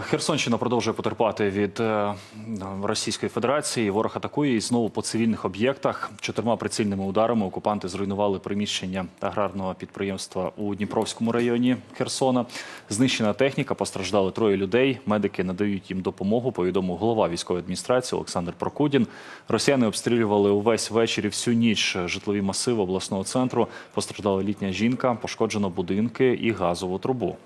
Херсонщина продовжує потерпати від е, Російської Федерації. Ворог атакує і знову по цивільних об'єктах. Чотирма прицільними ударами окупанти зруйнували приміщення аграрного підприємства у Дніпровському районі Херсона. Знищена техніка, постраждали троє людей. Медики надають їм допомогу. Повідомив голова військової адміністрації Олександр Прокудін. Росіяни обстрілювали увесь вечір і всю ніч житлові масиви обласного центру. Постраждала літня жінка, пошкоджено будинки і газову трубу.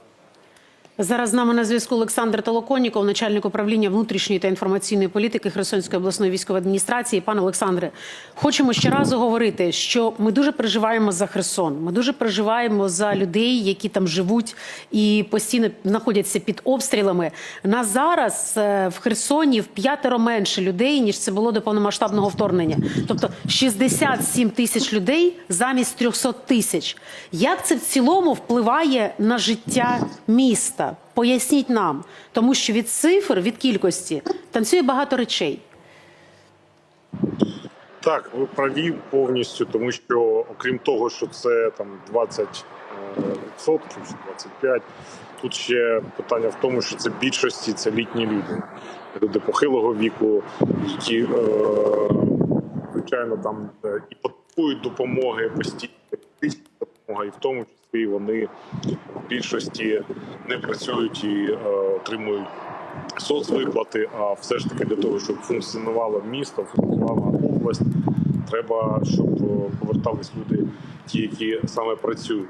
Зараз з нами на зв'язку Олександр Толоконніков, начальник управління внутрішньої та інформаційної політики Херсонської обласної військової адміністрації. Пане Олександре, хочемо ще раз говорити, що ми дуже переживаємо за Херсон. Ми дуже переживаємо за людей, які там живуть і постійно знаходяться під обстрілами. На зараз е, в Херсоні в п'ятеро менше людей ніж це було до повномасштабного вторгнення. Тобто 67 тисяч людей замість 300 тисяч. Як це в цілому впливає на життя міста? Поясніть нам, тому що від цифр, від кількості танцює багато речей. Так, ви праві повністю, тому що окрім того, що це там 20 е, відсотків, чи 25, тут ще питання в тому, що це більшості це літні люди, люди похилого віку, які е, звичайно там е, і потребують допомоги постійно допомоги, і в тому числі більшості не працюють і е, отримують соцвиплати, а все ж таки для того, щоб функціонувало місто, функціонувала область, треба, щоб повертались люди, ті, які саме працюють.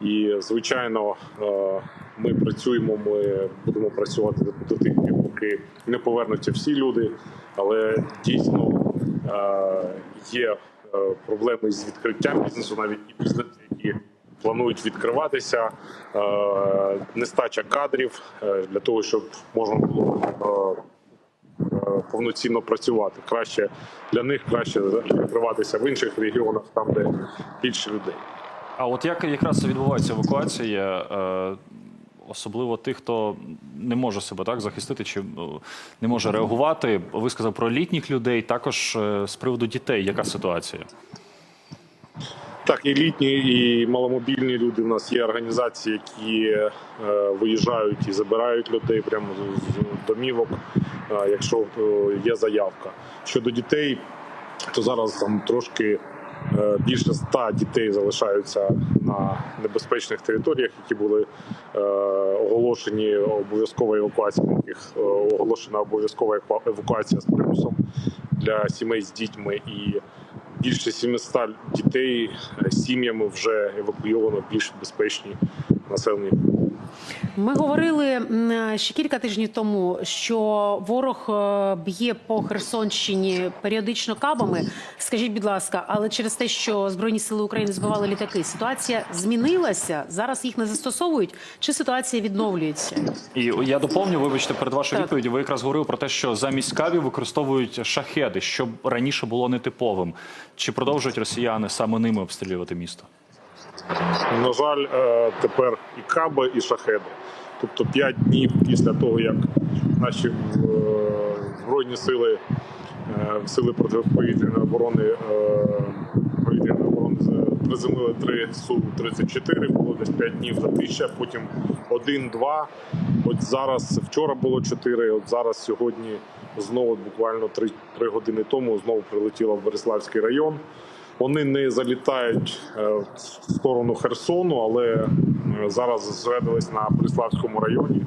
І звичайно, е, ми працюємо. Ми будемо працювати до тих поки не повернуться всі люди. Але дійсно е, є проблеми з відкриттям бізнесу, навіть і бізнеси, які планують відкриватися, е, нестача кадрів е, для того, щоб можна було е, повноцінно працювати. Краще для них краще відкриватися в інших регіонах, там де більше людей. А от як якраз відбувається евакуація, особливо тих, хто не може себе так захистити чи не може реагувати? Ви сказав про літніх людей, також з приводу дітей. Яка ситуація? Так, і літні, і маломобільні люди. У нас є організації, які е, виїжджають і забирають людей прямо з домівок, е, якщо е, є заявка. Щодо дітей, то зараз там трошки е, більше ста дітей залишаються на небезпечних територіях, які були е, оголошені обов'язкова евакуація, яких е, оголошена обов'язкова ева- евакуація з примусом для сімей з дітьми і більше 700 дітей е, сім'ями вже евакуйовано в більш безпечні населені. Ми говорили ще кілька тижнів тому, що ворог е, б'є по Херсонщині періодично кабами. Скажіть, будь ласка, але через те, що Збройні сили України збивали літаки, ситуація змінилася? Зараз їх не застосовують, чи ситуація відновлюється? І я доповню, вибачте, перед вашою Так. відповіді. Ви якраз говорили про те, що замість кавів використовують шахеди, що раніше було нетиповим. Чи продовжують росіяни саме ними обстрілювати місто? На жаль, е, тепер і каби, і шахеди. Тобто 5 днів після того, як наші е, збройні сили, е, сили протиповітряної оборони повітряної оборони приземлили 3 Су-34, було десь 5 днів затища, потім 1-2. От зараз вчора було 4, от зараз сьогодні знову буквально 3, 3 години тому знову прилетіло в Береславський район. Вони не залітають е, в сторону Херсону, але е, зараз зосередились на Бориславському районі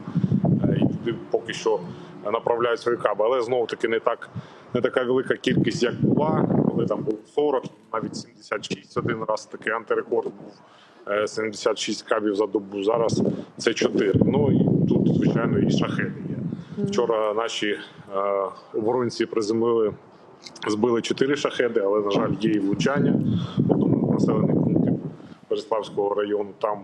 е, і туди поки що направляють свої каби. Але знову таки не так не така велика кількість, як була, коли там був 40, навіть 76 один раз такий антирекорд був. е, 76 кабів за добу. Зараз це 4. Ну і тут, звичайно, і шахеди є. Вчора наші оборонці приземлили збили чотири шахеди, але на жаль, є і влучання в одному населених пунктів Береславського району. Там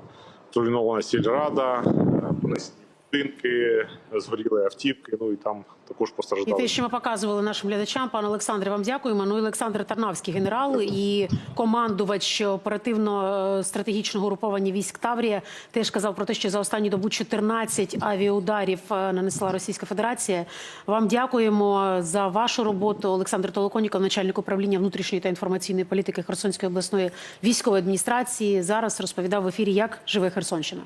зруйнована сільрада, е, понесені будинки, згоріли автівки. Ну і там також І те, що ми показували нашим глядачам, пане Олександре, вам дякуємо. Ну і Олександр Тарнавський, генерал і командувач оперативно-стратегічного угруповання військ Таврія, теж казав про те, що за останню добу 14 авіаударів е, нанесла Російська Федерація. Вам дякуємо за вашу роботу. Олександр Толоконіков, начальник управління внутрішньої та інформаційної політики Херсонської обласної військової адміністрації, зараз розповідав в ефірі, як живе Херсонщина.